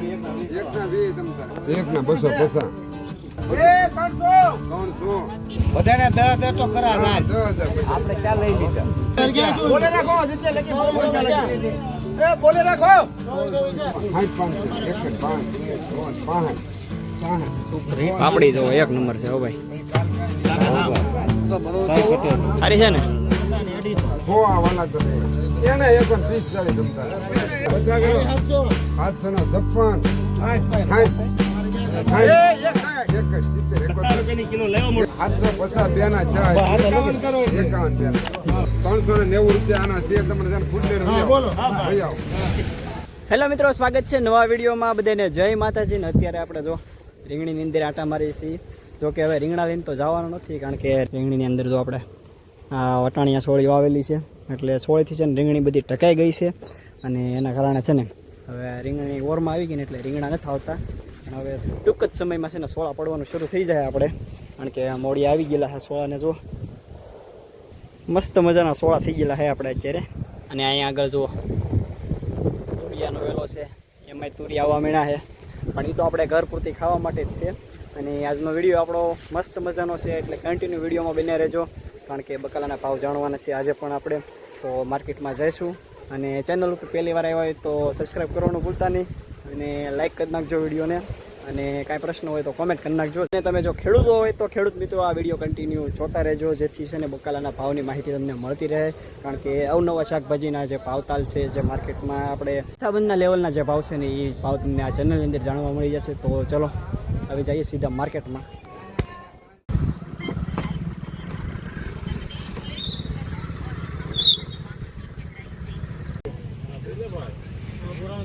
એક ના બસો. બસો બધાને દસ દસ તો ખરા ના દસ હજાર પચાસ. આપણે ક્યાં લઈ લીધા? સાઠ પાંચસો એકસઠ પાંચ બે ત્રણ પાંચ સાઠ પાપડી જો એક નંબર છે હો ભાઈ. સારી છે ને? હો આ વાલા એને એક પીસ ચાલી ના છપ્પન ત્રણસો ને નેવું રૂપિયા આના છે. તમને હેલો મિત્રો સ્વાગત છે નવા વિડીયોમાં. બધાને જય માતાજી. ને અત્યારે આપણે જો રીંગણીની અંદર આટા મારી છીએ. જો કે હવે રીંગણા લઈને તો જવાનું નથી કારણ કે રીંગણીની અંદર જો આપણે આ વટાણિયા સોળી વાવેલી છે. એટલે સોળીથી છે ને રીંગણી બધી ટકાઈ ગઈ છે અને એના કારણે છે ને હવે રીંગણી ઓરમાં આવી ગઈ ને એટલે રીંગણા નથી આવતા. પણ હવે ટૂંક જ સમયમાં છે ને સોળા પડવાનું શરૂ થઈ જાય આપણે. કારણ કે મોડી આવી ગયેલા છે સોળાને જો. મસ્ત મજાના સોળા થઈ ગયેલા છે આપણે અત્યારે. અને અહીંયા આગળ જુઓ. તુરિયાનો વેલો છે. એમાંય તુરિયા આવવા મીણા છે. પણ એ તો આપણે ઘર પૂરતી ખાવા માટે જ છે. અને આજનો વીડિયો આપણો મસ્ત મજાનો છે. એટલે કન્ટિન્યુ વિડીયોમાં બને રહેજો. કારણ કે બકાલાના ભાવ જાણવાના છે આજે પણ આપણે. તો માર્કેટમાં જઈશું. અને ચેનલ ઉપર પહેલી વાર આવ્યા હોય તો સબસ્ક્રાઈબ કરવાનું ભૂલતા નહીં. અને લાઈક કરી નાખજો વિડીયોને. અને કાંઈ પ્રશ્ન હોય તો કોમેન્ટ કરી નાખજો. અને તમે જો ખેડૂતો હોય તો ખેડૂત મિત્રો, આ વીડિયો કન્ટિન્યુ જોતા રહેજો. જેથી છે ને બકાલાના ભાવની માહિતી તમને મળતી રહે. કારણ કે અવનવા શાકભાજીના જે ભાવતાલ છે, જે માર્કેટમાં આપણે જથ્થાબંધના લેવલના જે ભાવ છે ને, એ ભાવ તમને આ ચેનલની અંદર જાણવા મળી જશે. તો ચલો, હવે જઈએ સીધા માર્કેટમાં પૂરો કરવાનો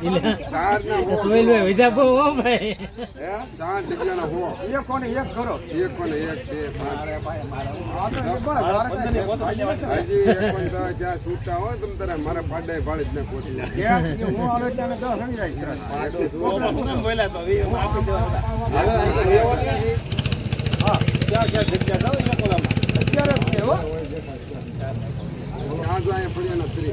સુહેલભાઈ વિધા બહુ હો ભાઈ? ચાર જગ્યાના હો એક ભાડે જ જો અહીંયા પડ્યો નથી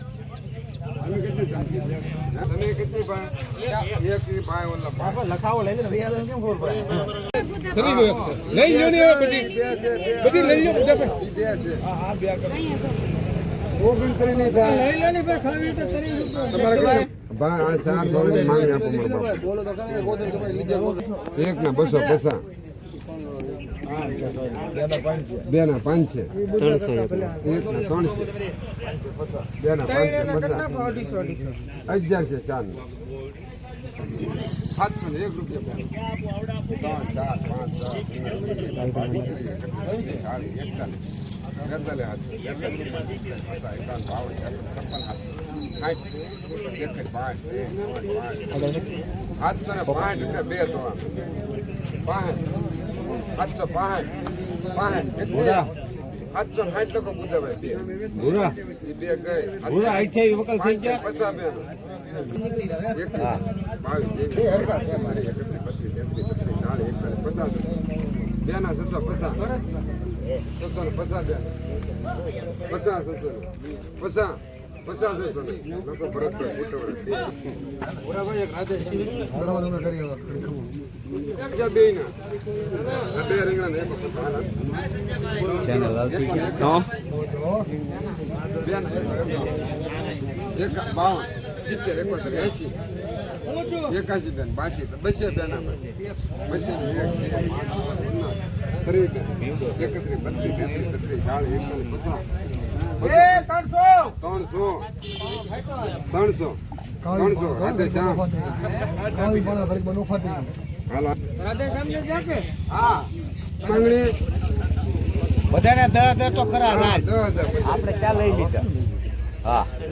લખાવો લઈ લે કેમ ખબર પડે લઈ લો ને બધી બધી લઈ લો બધા બે છે ઓગણત્રીસ નહીં થાય તમારે કેટલા ભાઈ આ ચાર માંગણી આપો મને એક ના બસો પચાસ બે ના પાંચ છે. ત્રણસો એક. ના ત્રણસો બે ના પાંચ છે ચાર સાતસો ને એક રૂપિયા ત્રણ ચાર પાંચ સાતસો ને પાંચ બે ત્રણ. પાંચ. સાતસો પાંચ પાંચ સાતસો સાઠ લોકો બુધાભાઈ બે. એ બે ગઈ. પચાસ બે એક બાવીસ એકત્રીસ બત્રીસ ચાલીસ એકતાલીસ પચાસ. બે ના છસો પચાસ. છસો ને પચાસ બે પચાસ છસો પસા પચાસ. બાવન સિત્તેર એકોતેર એસી એકાશી બેન બાસી બસો બેન બસો ત્રીસ બેન એકત્રીસ, બત્રીસ, તેત્રીસ, છત્રીસ ચાલીસ એકતાલીસ, પચાસ ત્રણસો. ત્રણસો. ત્રણસો. રાધે શ્યામ. હાલો માંગણી બધાને દસ દસ તો ખરા હજાર. આપણે ક્યાં લઈ લીધા? હા. છે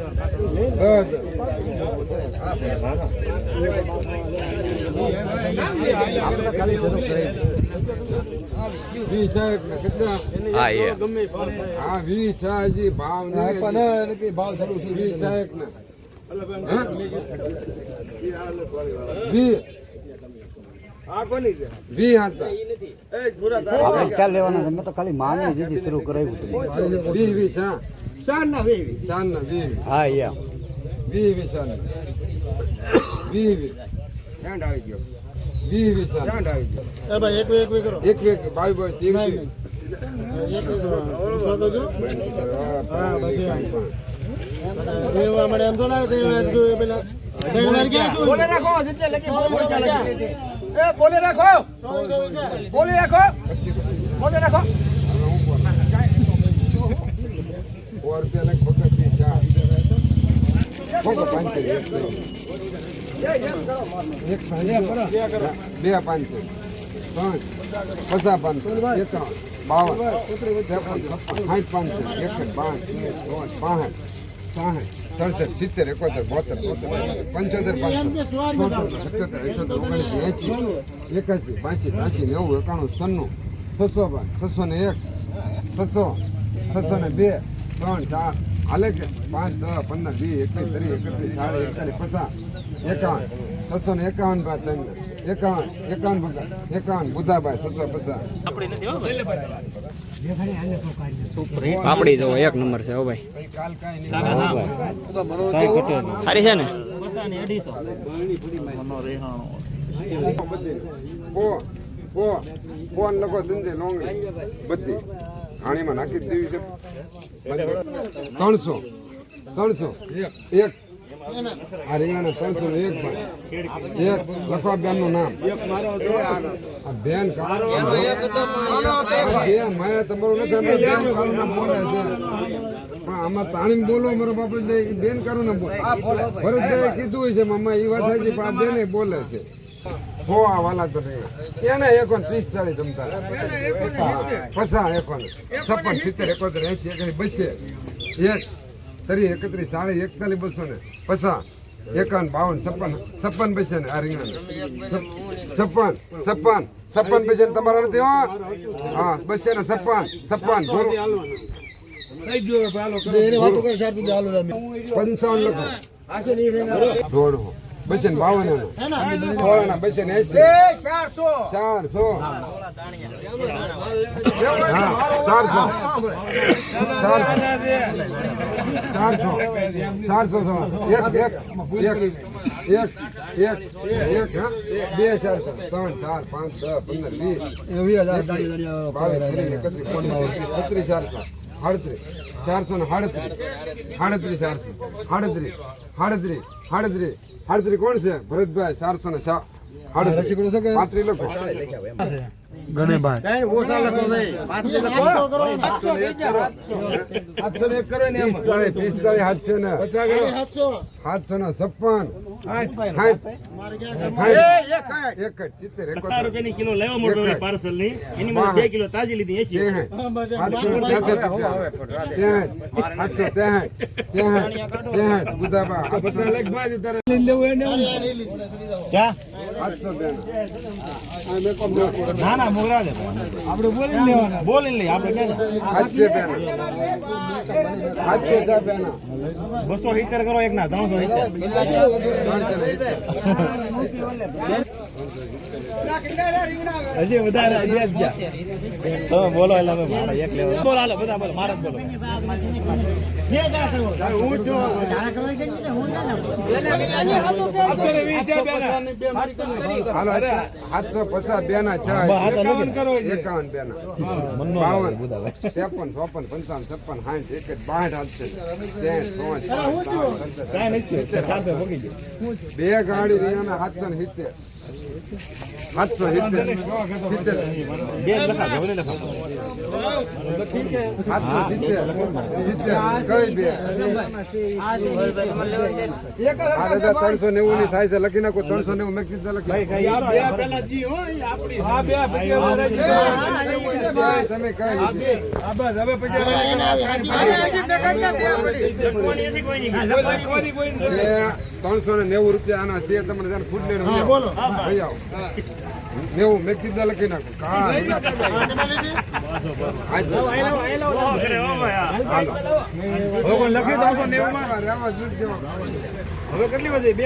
ને કેટલા હા એ હા ભાવ નહીં ભાવ ચાલુ છે આપણે ક્યાં લેવાના છે મેં તો ખાલી માની દીધી શરૂ કરાવ્યું વી વીસ હા ના વેવી ચાર વીસ હા વીસ વીસ વીસ વીસ ચાર ના. એ ભાઈ એક એક કરો. એક એક બાવી બાવી એક એક? બોલે રાખો બોલ રાખો. બોલે રાખો. રાખો. રૂપિયા લાખ પકડતી બે પાંચ પચાસ પાંચસો એકાવન બાવન ત્રેપન સાઠ પાંચસો એકસઠ પાંચ ચોસઠ પાંસઠ સાઠ સડસઠ સિત્તેર એકોતેર બોતેર પંચોતેર પાંચસો સત્યોતેર એકોતેર ઓગણીસ એંસી એકાસી પાંચી પાંચી નેવું એકાણું સન્નું છસો પાંચ છસો ને એક છસો છસો ને બે ત્રણ, ચાર. હાલે કે પાંચ, દસ, પંદર, વીસ એકવીસ ત્રીસ, એકત્રીસ ચાલીસ એકતાલીસ, પચાસ. એકાવન. છસો ને એકાવન ભાઈ ત્રણ એકાવન એકાવન ભગા એકાવન. બુધાભાઈ છસો પચાસ. પાપડી જો એક નંબર છે હો ભાઈ. કાલ કાંઈ નહીં. સારી છે ને? ફોન લખો સંજય લોંગડી. બધી. હાણીમાં નાખી દેવી છે. ત્રણસો ત્રણસો. એક. આ ત્રણસો ને એક લખવા બેનનું નામ આ બેન માયા તમારું નથી બોલે છે. પણ આમાં બોલો મારો બાપુ બેન કરું ને બોલે. ભરતભાઈ કીધું છે મામા એ વાત થાય છે પણ આ બેને બોલે છે. હો આ વાલા તો નહીં. એને એકોન પિસ્તાળીસ જમતા. પચાસ એકોન છપ્પન સિત્તેર એકોતેર એસી એક બસે એક ત્રીસ એકત્રીસ સાડી એકતાલીસ બસો ને પચાસ એકાવન બાવન છપ્પન છપ્પન પૈસા ને આ રીંગણા છપ્પન છપ્પન છપ્પન પૈસા ને તમારા નથી હો? હા બસે ને છપ્પન છપ્પન. પંચાવન લખો. દોઢ હો બસે ને? બાવન સોળાના બસે ને એસી ચારસો. ચારસો. ચારસો. ચારસો ચારસો. એક એક એક એક એક એક બે ચારસો. ત્રણ ચાર પાંચ દસ પંદર વીસ. બાવીસ ત્રીસ એકત્રીસ ચારસો. સાડત્રીસ ચારસો ને સાડત્રીસ સાડત્રીસ ચારસો. સાડત્રીસ સાડત્રીસ સાડત્રીસ સાડત્રીસ કોણ છે? ભરતભાઈ, ચારસો ને સા રસીકડું છે કે? પાંત્રીસ લખો. સાતસો ને. છપ્પન. કિલો લેવા મોટો પાર્સલની એની મને બે કિલો તાજી લીધી એસી ને ના મોગરા છે આપણે બોલી લેવાના. બોલી લઈએ આપણે બસો સિત્તેર કરો એક ના ત્રણસો સિત્તેર. હજી વધારે તમે બોલો એટલે અમે મારા એક લેવલ બોલો હાલો બધા બોલો મારા જ બોલો સાતસો પચાસ બે ના છ એકાવન બે ના ત્રેપન ચોપન પંચાવન છપ્પન સાઠ એક બાઠ હાથશે બે ગાડી રીંગણા સાતસો ને સિત્તેર સાતસો સિત્તેર સિત્તેર બે લખા જવલે લખા સાતસો સિત્તેર સિત્તેર કઈ બે આઠ ત્રણસો નેવું ની થાય છે લખી નાખો ત્રણસો નેવું મેં કીધું લખી ત્રણસો ને નેવું રૂપિયા આના છે તમને ફૂટ લઈને નેવું મેં કીધું લખી નાખો. બે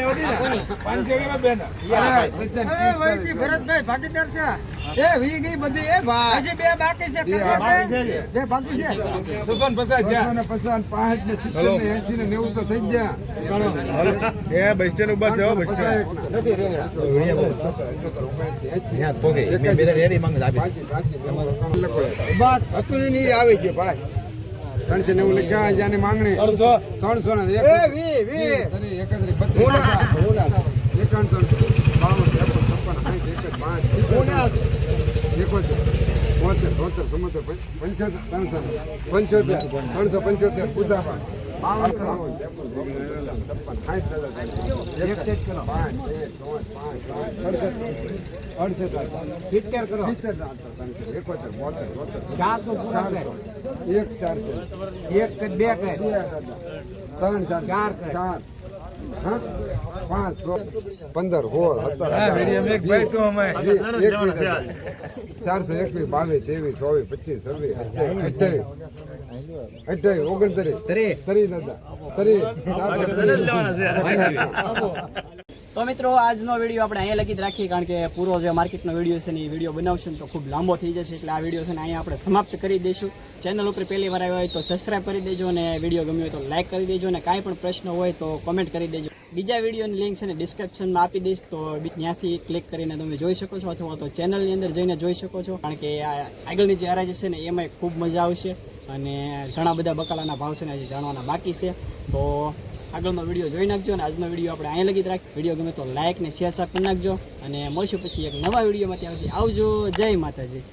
થઈ ગયા. એ બસ બસ હતું જ નહીં આવી ગયું ભાઈ. ત્રણસો નેવું લખ્યા જ્યાંની માંગણી? ત્રણસો. ને એક. એકત્રીસ બત્રીસ એકાવન બાવન ત્રેપન છપ્પન સાઠ એકસઠ પાંચ એકોતેર બોતેર તોતેર ચુમ્મોતેર પંચ- પંચોતેર ત્રણસો પંચોતેર ત્રણસો પંચોતેર પૂજા પાંચ સિત્તેર કરો સિત્તેર એકોતેર બોતેર તોતેર ચારસો એક ચારસો એક બે ત્રણ ચાર ચાર ચાર? પાંચ પંદર સોળ સત્તર ચારસો એકવીસ બાવીસ ત્રેવીસ ચોવીસ પચીસ છવ્વીસ અઠ્યાવીસ અઠ્યાવીસ ઓગણત્રીસ ત્રીસ. દાદા. ત્રીસ તો મિત્રો, આજનો વીડિયો આપણે અહીંયા લગી જ રાખીએ, કારણ કે પૂરો જે માર્કેટનો વીડિયો છે ને એ વીડિયો બનાવશું તો ખૂબ લાંબો થઈ જશે. એટલે આ વીડિયો છે ને અહીંયા આપણે સમાપ્ત કરી દઈશું. ચેનલ ઉપર પહેલી વાર આવ્યા હોય તો સબસ્ક્રાઈબ કરી દેજો અને વીડિયો ગમ્યો હોય તો લાઈક કરી દેજો અને કાંઈ પણ પ્રશ્ન હોય તો કોમેન્ટ કરી દેજો. બીજા વિડીયોની લિંક છે ને ડિસ્ક્રિપ્શનમાં આપી દઈશ, તો ત્યાંથી ક્લિક કરીને તમે જોઈ શકો છો અથવા તો ચેનલની અંદર જઈને જોઈ શકો છો. કારણ કે આ આગળની જે હરાજી છે ને એમાંય ખૂબ મજા આવશે અને ઘણા બધા બકાલાના ભાવ છે ને હજી જાણવાના બાકી છે. તો આગળનો વીડિયો જોઈ નાખજો અને આજનો વીડિયો આપણે અહીંયા લગી રાખ વીડિયો ગમે તો લાઇક ને શેર કરી નાખજો. અને મળશું પછી એક નવા વિડીયોમાં. ત્યાં આવજો. જય માતાજી.